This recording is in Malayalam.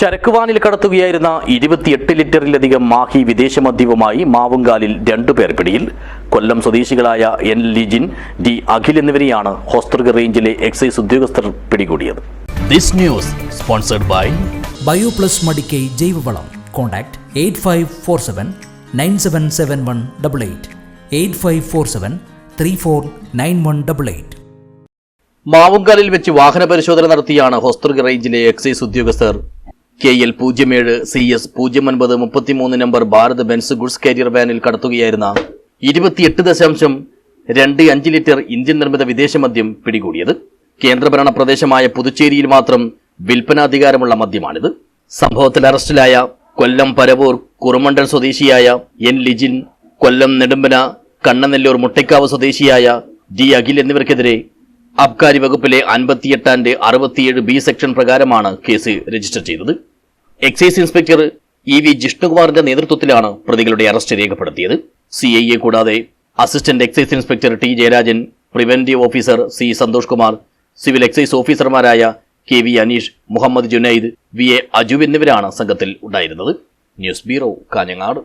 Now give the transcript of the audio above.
ചരക്കുവാനിൽ കടത്തുകയായിരുന്ന ഇരുപത്തിയെട്ട് ലിറ്ററിലധികം മാഹി വിദേശ മദ്യവുമായി മാവുങ്കാലിൽ രണ്ടുപേർ പിടിയിൽ. കൊല്ലം സ്വദേശികളായ എൻ ലിജിൻ ഡി അഖിൽ എന്നിവരെയാണ് ഹോസ്തൃക റേഞ്ചിലെ എക്സൈസ് ഉദ്യോഗസ്ഥർ പിടികൂടിയത്. This news sponsored by Bioplus Madikai ജൈവവളം. Contact eight five four seven nine seven seven one double eight. Eight five four seven three four nine one double eight. മാവുങ്കാലിൽ വെച്ച് വാഹന പരിശോധന നടത്തിയാണ് ഹോസ്തൃക റേഞ്ചിലെ എക്സൈസ് ഉദ്യോഗസ്ഥർ കെ എൽ പൂജ്യം ഏഴ് സി എസ് പൂജ്യം ഒൻപത് മുപ്പത്തിമൂന്ന് number Bharat Benz goods carrier വാനിൽ കടത്തുകയായിരുന്ന ഇരുപത്തിയെട്ട് ദശാംശം രണ്ട് അഞ്ച് ലിറ്റർ ഇന്ത്യൻ നിർമ്മിത വിദേശ മദ്യം പിടികൂടിയത്. കേന്ദ്രഭരണ പ്രദേശമായ പുതുച്ചേരിയിൽ മാത്രം വിൽപ്പനാധികാരമുള്ള മദ്യമാണിത്. സംഭവത്തിൽ അറസ്റ്റിലായ കൊല്ലം പരവൂർ കുറുമണ്ടൽ സ്വദേശിയായ എൻ ലിജിൻ കൊല്ലം നെടുമ്പന കണ്ണനെല്ലൂർ മുട്ടയ്ക്കാവ് സ്വദേശിയായ ഡി അഖിൽ എന്നിവർക്കെതിരെ അബ്കാരി വകുപ്പിലെ അൻപത്തിയെട്ടാന്റെ അറുപത്തിയേഴ് ബി സെക്ഷൻ പ്രകാരമാണ് കേസ് രജിസ്റ്റർ ചെയ്തത്. എക്സൈസ് ഇൻസ്പെക്ടർ ഇ വി ജിഷ്ണുകുമാറിന്റെ നേതൃത്വത്തിലാണ് പ്രതികളുടെ അറസ്റ്റ് രേഖപ്പെടുത്തിയത്. സി ഐ എ കൂടാതെ assistant excise inspector T Jayarajan preventive officer C Santhosh Kumar civil excise ഓഫീസർമാരായ K V Aneesh Muhammad Junaid V A Aju എന്നിവരാണ് സംഘത്തിൽ ഉണ്ടായിരുന്നത്. News bureau Kanhangad.